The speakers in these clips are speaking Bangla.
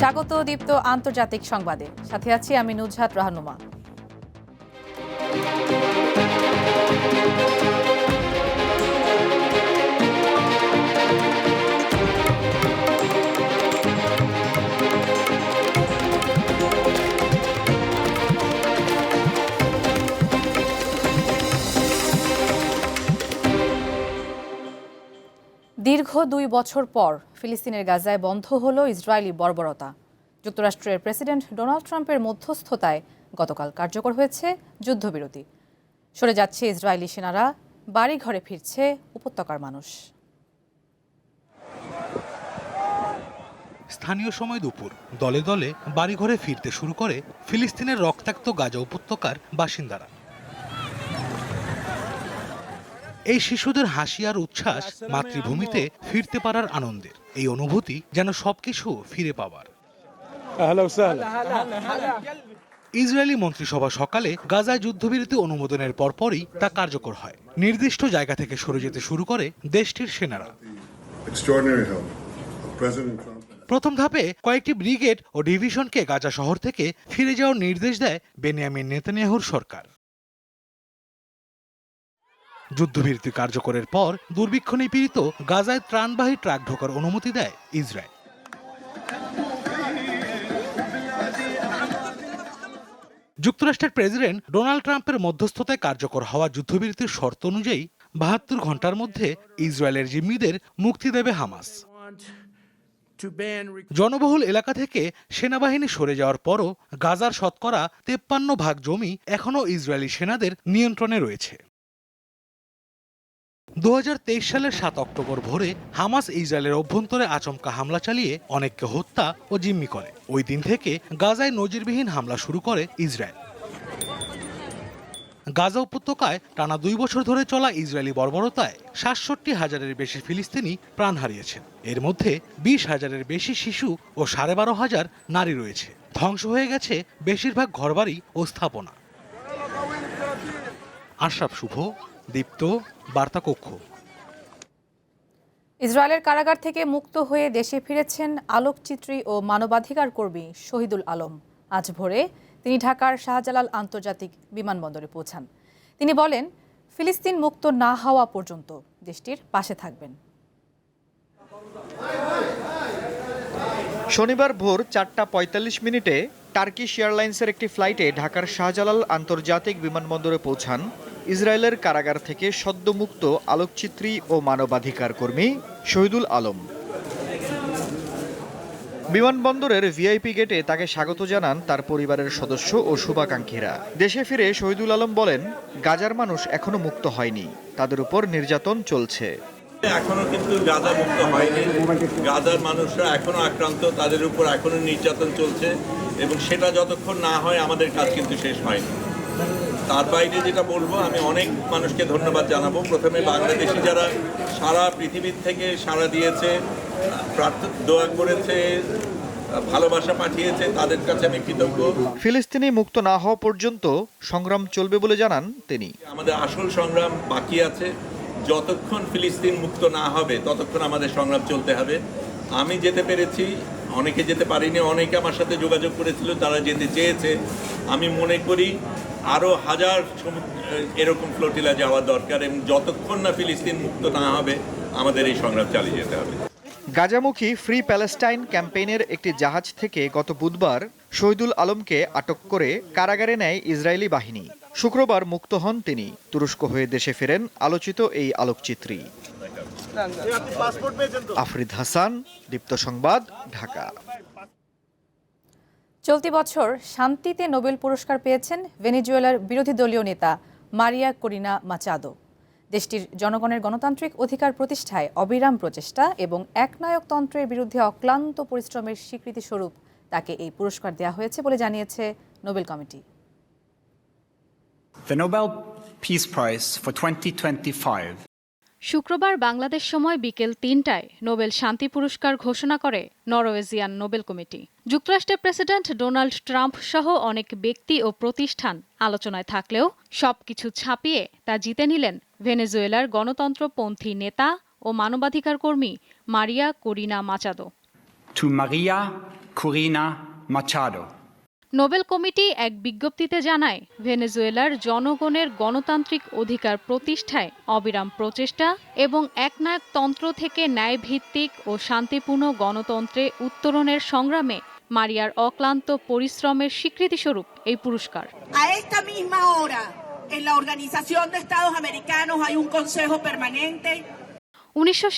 স্বাগত দীপ্ত আন্তর্জাতিক সংবাদে। সাথে আছি আমি নুজহাত রাহানুমা। দীর্ঘ দুই বছর পর ফিলিস্তিনের গাজায় বন্ধ হলো ইসরায়েলি বর্বরতা। যুক্তরাষ্ট্রের প্রেসিডেন্ট ডোনাল্ড ট্রাম্পের মধ্যস্থতায় গতকাল কার্যকর হয়েছে যুদ্ধবিরতি। সরে যাচ্ছে ইসরায়েলি সেনারা বাড়ি ঘরে ফিরছে উপত্যকার মানুষ। স্থানীয় সময় দুপুর, দলে দলে বাড়িঘরে ফিরতে শুরু করে ফিলিস্তিনের রক্তাক্ত গাজা উপত্যকার বাসিন্দারা। এই শিশুদের হাসি আর উচ্ছ্বাস মাতৃভূমিতে ফিরতে পারার আনন্দের। এই অনুভূতি যেন সবকিছু ফিরে পাওয়ার। ইসরায়েলি মন্ত্রিসভা সকালে গাজায় যুদ্ধবিরতি অনুমোদনের পরপরই তা কার্যকর হয়। নির্দিষ্ট জায়গা থেকে সরে যেতে শুরু করে দেশটির সেনারা। প্রথম ধাপে কয়েকটি ব্রিগেড ও ডিভিশনকে গাজা শহর থেকে ফিরে যাওয়ার নির্দেশ দেয় বেনিয়ামিন নেতানিয়াহুর সরকার। যুদ্ধবিরতি কার্যকরের পর দুর্ভিক্ষ নিপীড়িত গাজায় ত্রাণবাহী ট্রাক ঢোকার অনুমতি দেয় ইসরায়েল। যুক্তরাষ্ট্রের প্রেসিডেন্ট ডোনাল্ড ট্রাম্পের মধ্যস্থতায় কার্যকর হওয়া যুদ্ধবিরতির শর্ত অনুযায়ী বাহাত্তর ঘণ্টার মধ্যে ইসরায়েলের জিম্মিদের মুক্তি দেবে হামাস। জনবহুল এলাকা থেকে সেনাবাহিনী সরে যাওয়ার পরও গাজার শতকরা তেপ্পান্ন ভাগ জমি এখনও ইসরায়েলি সেনাদের নিয়ন্ত্রণে রয়েছে। দু হাজার তেইশ সালের সাত অক্টোবর ভোরে হামাস ইসরায়েলের অভ্যন্তরে আচমকা হামলা চালিয়ে অনেককে হত্যা ও জিম্মি করে। ওই দিন থেকে গাজায় নজিরবিহীন হামলা শুরু করে ইসরায়েল। গাজা উপত্যকায় টানা দুই বছর ধরে চলা ইসরায়েলি বর্বরতায় সাতষট্টি হাজারের বেশি ফিলিস্তিনি প্রাণ হারিয়েছেন। এর মধ্যে বিশ হাজারের বেশি শিশু ও সাড়ে বারো হাজার নারী রয়েছে। ধ্বংস হয়ে গেছে বেশিরভাগ ঘরবাড়ি ও স্থাপনা। আশরাফ শুভ দীপ্ত বার্তা কক্ষ ইসরায়েলের কারাগার থেকে মুক্ত হয়ে দেশে ফিরেছেন আলোকচিত্রী ও মানবাধিকার কর্মী শহীদুল আলম। আজ ভোরে তিনি ঢাকার শাহজালাল আন্তর্জাতিক বিমানবন্দরে পৌঁছান। তিনি বলেন ফিলিস্তিন মুক্ত না হওয়া পর্যন্ত দেশটির পাশে থাকবেন। শনিবার ভোর চারটা পঁয়তাল্লিশ মিনিটে টার্কিশ এয়ারলাইন্সের একটি ফ্লাইটে ঢাকার শাহজালাল আন্তর্জাতিক বিমানবন্দরে পৌঁছান ইসরায়েলের কারাগার থেকে সদ্যমুক্ত আলোকচিত্রী ও মানবাধিকার কর্মী শহীদুল আলম। বিমানবন্দরের ভিআইপি গেটে তাকে স্বাগত জানান তার পরিবারের সদস্য ও শুভাকাঙ্ক্ষীরা। দেশে ফিরে শহীদুল আলম বলেন, গাজার মানুষ এখনও মুক্ত হয়নি। তাদের উপর নির্যাতন চলছে। এখনও কিন্তু গাজা মুক্ত হয়নি। গাজার মানুষরা এখনও আক্রান্ত, তাদের উপর এখনও নির্যাতন চলছে এবং সেটা যতক্ষণ না হয় আমাদের কাজ কিন্তু শেষ হয়নি। তার বাইরে যেটা বলব আমি অনেক মানুষকে ধন্যবাদ জানাব। প্রথমে বাংলাদেশি যারা সারা পৃথিবীর থেকে সারা দিয়েছে প্রার্থ দোয়া করেছে ভালোবাসা পাঠিয়েছে তাদের কাছে আমি কৃতজ্ঞ। ফিলিস্তিনি মুক্ত না হওয়া পর্যন্ত সংগ্রাম চলবে বলে জানান তিনি। আমাদের আসল সংগ্রাম বাকি আছে। যতক্ষণ ফিলিস্তিন মুক্ত না হবে ততক্ষণ আমাদের সংগ্রাম চলতে হবে। আমি যেতে পেরেছি অনেকে যেতে পারিনি অনেকে আমার সাথে যোগাযোগ করেছিল তারা যেতে চেয়েছে। আমি মনে করি আরও হাজার এরকম ফ্লোটিলা যাওয়া দরকার এবং যতক্ষণ না ফিলিস্তিন মুক্ত না হবে আমাদের এই সংগ্রাম চালিয়ে যেতে হবে। গাজামুখী ফ্রি প্যালেস্টাইন ক্যাম্পেইনের একটি জাহাজ থেকে গত বুধবার শহীদুল আলমকে আটক করে কারাগারে নেয় ইসরায়েলি বাহিনী। শুক্রবার মুক্ত হন তিনি। তুরস্ক হয়ে দেশে ফেরেন আলোচিত এই আলোকচিত্রী। আফরিদ হাসান দীপ্ত সংবাদ ঢাকা। চলতি বছর শান্তিতে নোবেল পুরস্কার পেয়েছেন ভেনিজুয়েলার বিরোধী দলীয় নেতা মারিয়া করিনা মাচাদো। দেশটির জনগণের গণতান্ত্রিক অধিকার প্রতিষ্ঠায় অবিরাম প্রচেষ্টা এবং একনায়কতন্ত্রের বিরুদ্ধে অক্লান্ত পরিশ্রমের স্বীকৃতিস্বরূপ তাকে এই পুরস্কার দেওয়া হয়েছে বলে জানিয়েছে Nobel committee. The Nobel Peace Prize for 2025 শুক্রবার বাংলাদেশ সময় বিকেল তিনটায় নোবেল শান্তি পুরস্কার ঘোষণা করে নরওয়েজিয়ান নোবেল কমিটি যুক্তরাষ্ট্রের প্রেসিডেন্ট ডোনাল্ড ট্রাম্প সহ অনেক ব্যক্তি ও প্রতিষ্ঠান আলোচনায় থাকলেও সবকিছু ছাপিয়ে তা জিতে নিলেন ভেনেজুয়েলার গণতন্ত্রপন্থী নেতা ও মানবাধিকার কর্মী মারিয়া করিনা মাচাদো. নোবেল কমিটি এক বিজ্ঞপ্তিতে জানায় ভেনেজুয়েলার জনগণের গণতান্ত্রিক অধিকার প্রতিষ্ঠায় অবিরাম প্রচেষ্টা এবং একনায়কতন্ত্র থেকে ন্যায়ভিত্তিক ও শান্তিপূর্ণ গণতন্ত্রে উত্তরণের সংগ্রামে মারিয়ার অক্লান্ত পরিশ্রমের স্বীকৃতিস্বরূপ এই পুরস্কার। উনিশশো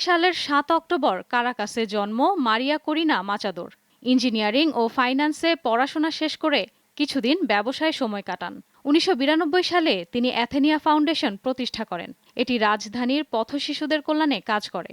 সালের সাত অক্টোবর কারাকাসে জন্ম মারিয়া করিনা মাচাদোর। ইঞ্জিনিয়ারিং ও ফাইন্যান্সে পড়াশোনা শেষ করে কিছুদিন ব্যবসায় সময় কাটান। উনিশশো বিরানব্বই সালে তিনি অ্যাথেনিয়া ফাউন্ডেশন প্রতিষ্ঠা করেন। এটি রাজধানীর পথশিশুদের কল্যাণে কাজ করে।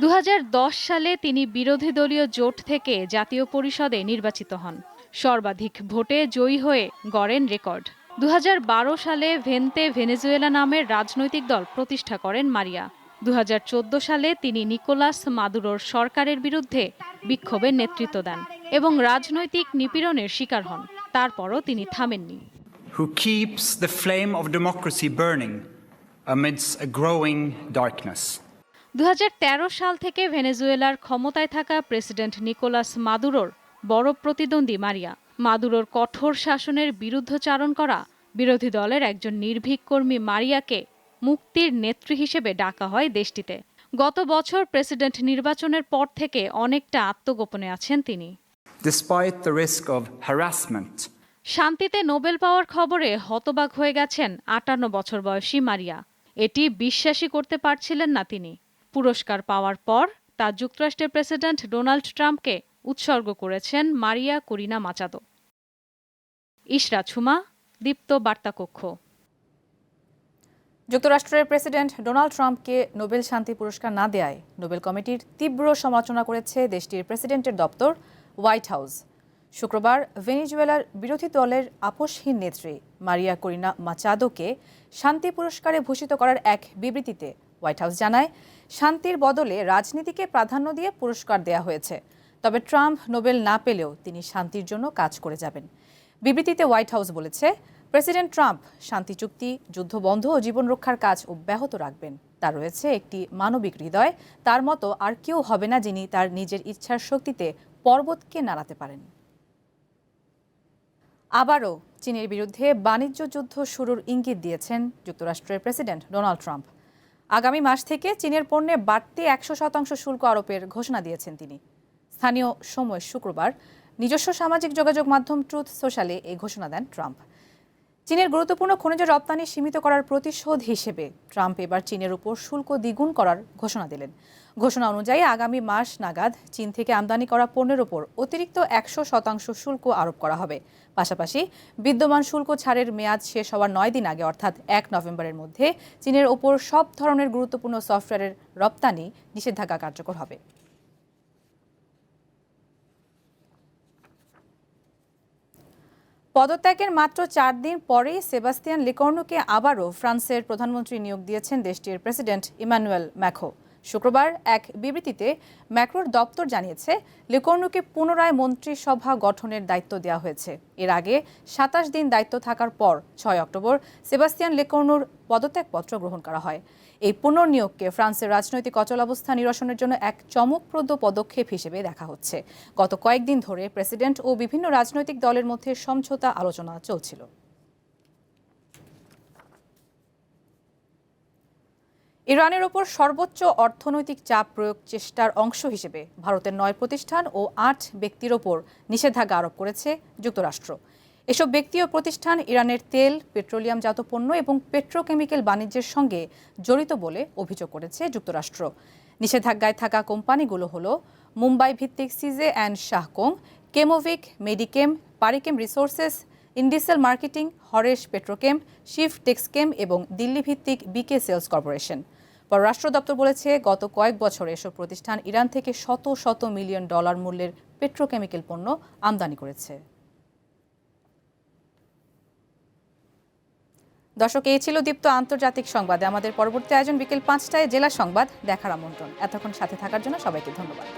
দু হাজার দশ সালে তিনি বিরোধী দলীয় জোট থেকে জাতীয় পরিষদে নির্বাচিত হন। সর্বাধিক ভোটে জয়ী হয়ে গড়েন রেকর্ড। দু হাজার বারো সালে ভেন্তে ভেনেজুয়েলা নামের রাজনৈতিক দল প্রতিষ্ঠা করেন মারিয়া। দু হাজার চোদ্দ সালে তিনি নিকোলাস মাদুরোর সরকারের বিরুদ্ধে বিক্ষোভের নেতৃত্ব দেন এবং রাজনৈতিক নিপীড়নের শিকার হন। তারপরও তিনি থামেননি। Who keeps the flame of democracy burning amidst a growing darkness. দু সাল থেকে ভেনেজুয়েলার ক্ষমতায় থাকা প্রেসিডেন্ট নিকোলাস মাদুরোর বড় প্রতিদ্বন্দ্বী মারিয়া। মাদুরোর কঠোর শাসনের বিরুদ্ধচারণ করা বিরোধী দলের একজন নির্ভীক কর্মী মারিয়াকে মুক্তির নেত্রী হিসেবে ডাকা হয় দেশটিতে। গত বছর প্রেসিডেন্ট নির্বাচনের পর থেকে অনেকটা আত্মগোপনে আছেন তিনি। শান্তিতে নোবেল পাওয়ার খবরে হতবাক হয়ে গেছেন আটান্ন বছর বয়সী মারিয়া। এটি বিশ্বাসই করতে পারছিলেন না তিনি। পুরস্কার পাওয়ার পর তা যুক্তরাষ্ট্রের প্রেসিডেন্ট ডোনাল্ড ট্রাম্পকে উৎসর্গ করেছেন মারিয়া করিনা মাচাদো ইশরা ছুমা দীপ্ত বার্তা কক্ষ যুক্তরাষ্ট্রের প্রেসিডেন্ট ডোনাল্ড ট্রাম্পকে নোবেল শান্তি পুরস্কার না দেয়ায় নোবেল কমিটির তীব্র সমালোচনা করেছে দেশটির প্রেসিডেন্টের দপ্তর হোয়াইট হাউস। শুক্রবার ভেনিজুয়েলার বিরোধী দলের আপোষহীন নেত্রী মারিয়া করিনা মাচাদোকে শান্তি পুরস্কারে ভূষিত করার এক বিবৃতিতে হোয়াইট হাউস জানায়, শান্তির বদলে রাজনীতিকে প্রাধান্য দিয়ে পুরস্কার দেয়া হয়েছে। তবে ট্রাম্প নোবেল না পেলেও তিনি শান্তির জন্য কাজ করে যাবেন। বিবৃতিতে হোয়াইট হাউস বলেছে প্রেসিডেন্ট ট্রাম্প শান্তি চুক্তি যুদ্ধবন্ধ ও জীবন রক্ষার কাজ অব্যাহত রাখবেন। তার রয়েছে একটি মানবিক হৃদয়। তার মতো আর কেউ হবে না যিনি তার নিজের ইচ্ছার শক্তিতে পর্বতকে নাড়াতে পারেন। আবারও চীনের বিরুদ্ধে বাণিজ্য যুদ্ধ শুরুর ইঙ্গিত দিয়েছেন যুক্তরাষ্ট্রের প্রেসিডেন্ট ডোনাল্ড ট্রাম্প। আগামী মাস থেকে চীনের পণ্যে বাড়তি একশো শতাংশ শুল্ক আরোপের ঘোষণা দিয়েছেন তিনি। স্থানীয় সময় শুক্রবার নিজস্ব সামাজিক যোগাযোগ মাধ্যম ট্রুথ সোশ্যালে এই ঘোষণা দেন ট্রাম্প। চীনের গুরুত্বপূর্ণ খনিজ রপ্তানি সীমিত করার প্রতিশোধ হিসেবে ট্রাম্প এবার চীনের উপর শুল্ক দ্বিগুণ করার ঘোষণা দিলেন। ঘোষণা অনুযায়ী আগামী মাস নাগাদ চীন থেকে আমদানি করা পণ্যের উপর অতিরিক্ত একশো শতাংশ শুল্ক আরোপ করা হবে। পাশাপাশি বিদ্যমান শুল্ক ছাড়ের মেয়াদ শেষ হওয়ার নয় দিন আগে, অর্থাৎ এক নভেম্বরের মধ্যে, চীনের ওপর সব ধরনের গুরুত্বপূর্ণ সফটওয়্যারের রপ্তানি নিষেধাজ্ঞা কার্যকর হবে। পদত্যাগের মাত্র চার দিন পরেই সেবাস্তিয়ান লিকর্নুকে আবারও ফ্রান্সের প্রধানমন্ত্রী নিয়োগ দিয়েছেন দেশটির প্রেসিডেন্ট ইমানুয়েল ম্যাখো। শুক্রবার এক বিবৃতিতে ম্যাক্রোর দপ্তর জানিয়েছে, লিকর্নুকে পুনরায় মন্ত্রিসভা গঠনের দায়িত্ব দেওয়া হয়েছে। এর আগে সাতাশ দিন দায়িত্ব থাকার পর ছয় অক্টোবর সেবাস্তিয়ান লিকর্নুর পদত্যাগপত্র গ্রহণ করা হয়। এই পুনর্নিয়োগকে ফ্রান্সের রাজনৈতিক অচলাবস্থা নিরসনের জন্য এক চমকপ্রদ পদক্ষেপ হিসেবে দেখা হচ্ছে। গত কয়েকদিন ধরে প্রেসিডেন্ট ও বিভিন্ন রাজনৈতিক দলের মধ্যে সমঝোতা আলোচনা চলছিল। ইরানের ওপর সর্বোচ্চ অর্থনৈতিক চাপ প্রয়োগ চেষ্টার অংশ হিসেবে ভারতের নয় প্রতিষ্ঠান ও আট ব্যক্তির ওপর নিষেধাজ্ঞা আরোপ করেছে যুক্তরাষ্ট্র। এসব ব্যক্তি ও প্রতিষ্ঠান ইরানের তেল, পেট্রোলিয়ামজাত পণ্য এবং পেট্রোকেমিক্যাল বাণিজ্যের সঙ্গে জড়িত বলে অভিযোগ করেছে যুক্তরাষ্ট্র। নিষেধাজ্ঞায় থাকা কোম্পানিগুলো হলো মুম্বাই ভিত্তিক সিজে অ্যান্ড শাহকোং, কেমোভিক, মেডিকেম, পারিকেম রিসোর্সেস ইন্ডিসেল মার্কেটিং, হরেশ পেট্রোকেম শিফ টেক্সকেম এবং দিল্লি ভিত্তিক বিকে সেলস কর্পোরেশন। পররাষ্ট্র দপ্তর বলেছে, গত কয়েক বছরে এসব প্রতিষ্ঠান ইরান থেকে শত শত মিলিয়ন ডলার মূল্যের পেট্রোকেমিক্যাল পণ্য আমদানি করেছে। দর্শক, এই ছিল দীপ্ত আন্তর্জাতিক সংবাদে। আমাদের পরবর্তী আয়োজন বিকেল পাঁচটায় জেলা সংবাদ দেখার আমন্ত্রণ। এতক্ষণ সাথে থাকার জন্য সবাইকে ধন্যবাদ।